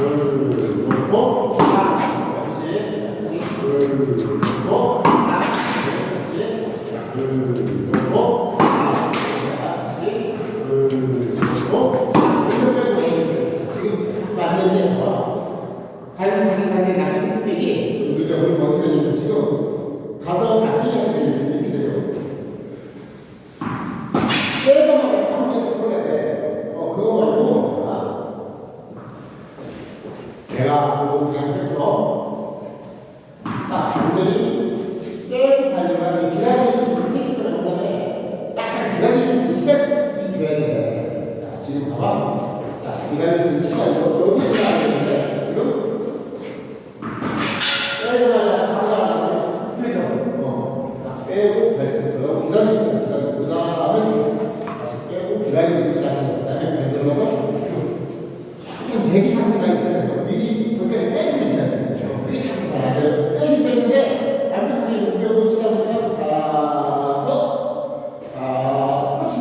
둘, 놓고, 하나. 역시, 둘, 놓고, 하나. 역시, 둘, 놓고,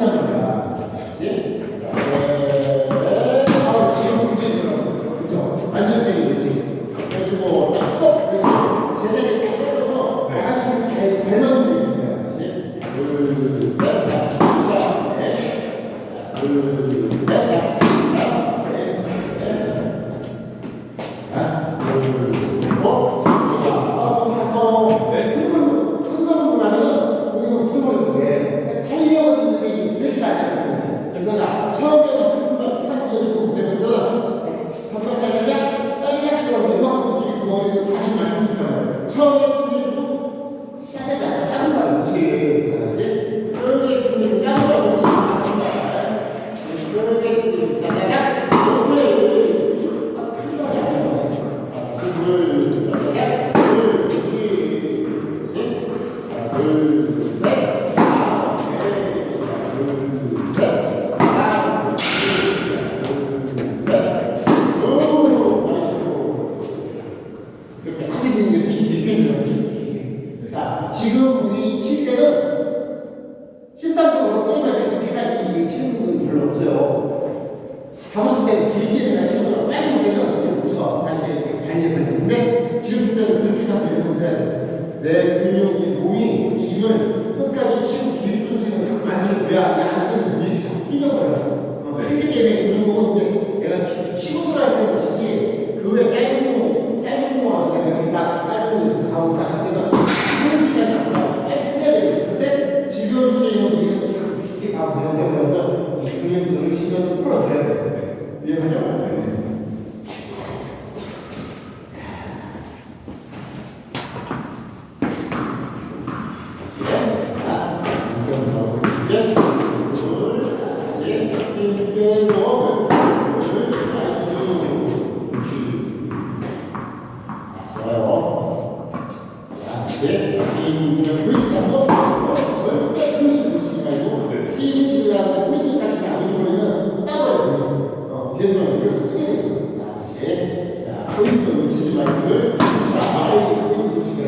పుస్తకంగా 지금 우리 시대는 실상적으로 게임할 때 그렇게까지 치는 분이 별로 없어요. 잡았을 때 길게 내가 치는 거랑 빨리 때는 어떻게 못쳐 다시 이렇게 발려버리는데 지금 시대는 그렇게 잡혀서 그래. 내 근육이 몸이 힘을 끝까지 치고 길게 쓰는 자꾸 만들어줘야 안 쓰는 근육이 다 풀려버려서 실제 어, 네. 게임에 그런 거고 이제 내가 치고 들어갈 때는 시기, 그 외에 이렇게 뜨게. 자, 다시. 자, 포인트 놓치지 말고 자, 아래 포인트 놓치게 돼.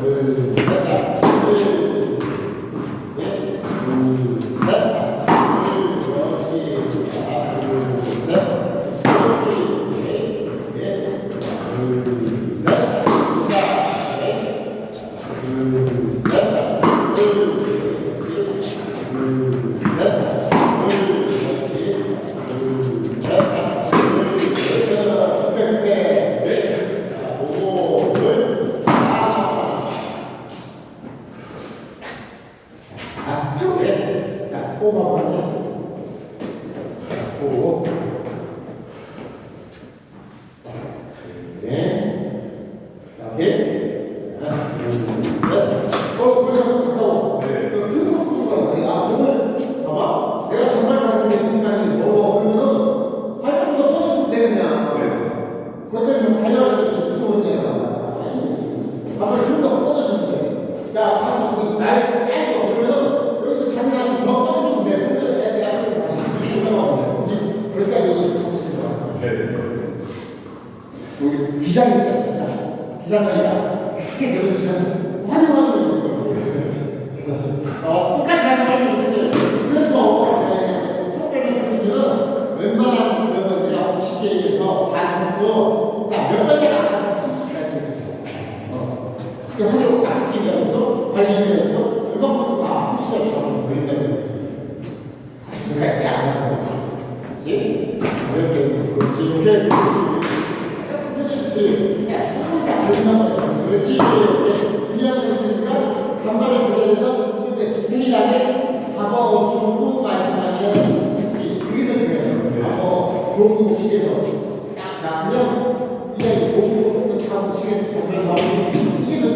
둘, 셋, 자, 둘, 셋, 둘, 셋, 둘, 그렇지. 자, 둘, 셋, 그렇지. 넷, 넷, 둘, 셋, 자, 넷. 둘, 셋, 둘, 둘, 셋, 둘, 그렇지. 둘, 셋, 둘, 빽빽, 셋, 오, 둘, 아. 아, 네. 자, 뽑아볼게. 자, 뽑고. 자, 네. 자, 비장. 비장이야. 크 시계에서 딱, 자, 그냥 이게 거, 조금 작아서 시계에서 보면서 이게 더.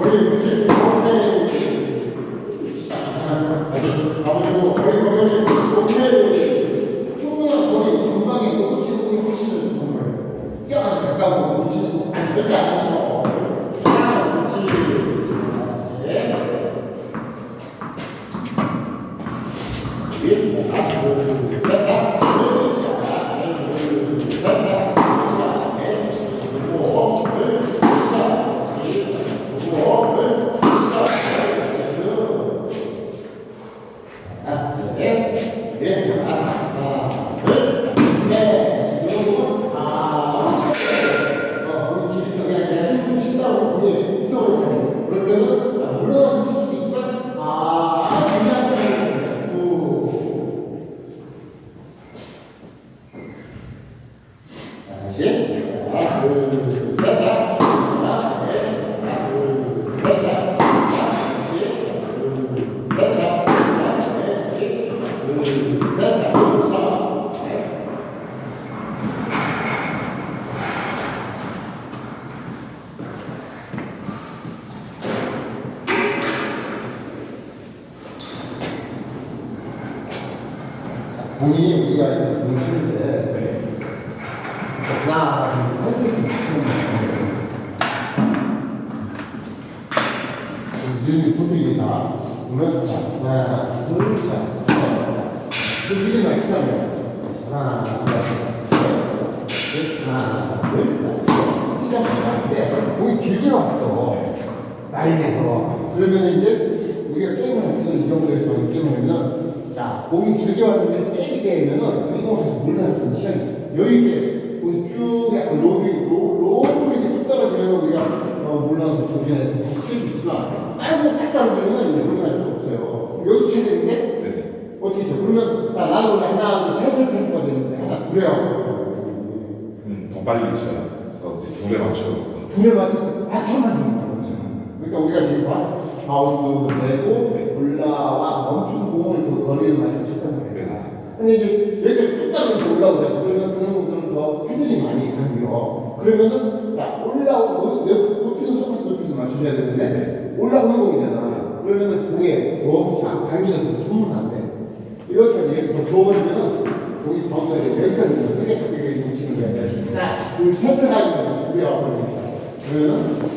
그렇게. 그렇지. 네. 그렇지. 절대 안 놓치고. 하나, 그렇지. 다시. 위, 하나, 둘, 셋, 넷, 둘, 셋, 넷, 둘, 셋, 넷, 넷, 오, 둘, 셋, 넷, 오, 둘, 셋, 넷, 하나, 둘, 넷, 넷, 하나, 둘, 넷, 이쪽으로, 아, 어, 거기 길이 저기 아니라 힘좀 친다고 거기 이쪽으로 가요. 그럴 때는 아, 물러나서 쓸 수도 있지만, 아, 아주 중요한 차이입니다. 구. 다시. 하나, 둘, 셋, 넷. 하나, 넷. 하나, 둘, 셋, 넷. 하나, 둘, 셋, 넷. 하나, 넷. 둘, 셋, 넷. 둘, 셋, 넷. 공이 우리가 이렇게 공을 치는데 하나, 셋 이름이 도둑이다. 보면 자, 하나, 둘, 셋, 그 이름이 치라면 하나, 둘, 셋, 하나, 둘, 셋. 시작하는데 공이 길게 왔어. 나이에서 그러면 이제 우리가 게임을 할때이 정도의 또 게임을 하면 자 공이 길게 왔는데 세게 되면은 리모션에서 물러날 수 있는 시간이 여유 있게 공이 쭉 약간 로비 로 로로 이렇게 뚝 떨어지면 우리가 어, 물러나서 조심해서 다시 칠수 있지만 빨고 탁 떨어지면 이제 물러날 수 없어요. 여기서 쳐야 되는데 네. 어떻게 쳐? 그러면 자 나는 원래 하나 셋을 템포가 되는데 하나 그래요. 음, 더 빨리 이제 둘에 맞춰서 둘에 맞췄어. 맞춰만 주는 거예요. 그러니까 우리가 지금 봐. 바운드 내고 올라와 멈춘 공을 그 거리를 맞춰 쳤단 말이야. 근데 이제 여기가 뚝 떨어져서 올라오잖아. 그러면 그런 분들은 더 회전이 많이 가고요. 그러면은 자 올라오고 내 높이는 똑같이 높이서 맞춰줘야 되는데 올라오는 공이잖아. 그러면은 공에 멈춰 당기는 두면 안 돼. 이렇게 이렇게 더 주워버리면은 공이 바운드가 여기까지 세게 잡게 뭉치는 거야. 하나, 둘, 셋을 하는 거야. 그러니까. 그러면은